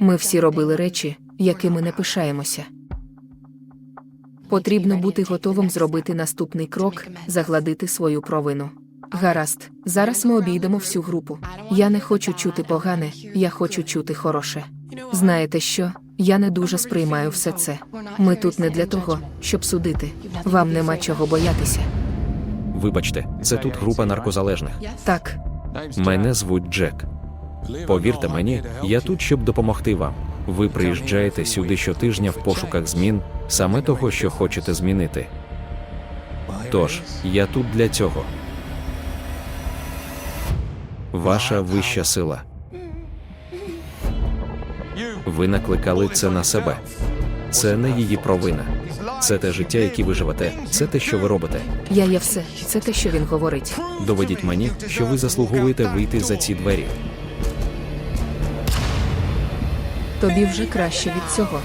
Ми всі робили речі, якими не пишаємося. Потрібно бути готовим зробити наступний крок, загладити свою провину. Гаразд, зараз ми обійдемо всю групу. Я не хочу чути погане, я хочу чути хороше. Знаєте що? Я не дуже сприймаю все це. Ми тут не для того, щоб судити. Вам нема чого боятися. Вибачте, це тут група наркозалежних. Так, Мене звуть Джек. Повірте мені, я тут, щоб допомогти вам. Ви приїжджаєте сюди щотижня в пошуках змін, саме того, що хочете змінити. Тож, я тут для цього. Ваша вища сила. Ви накликали це на себе. Це не її провина. Це те життя, яке ви живете, це те, що ви робите. я є все. Це те, що він говорить. Доведіть мені, що ви заслуговуєте вийти за ці двері. Тобі вже краще від цього.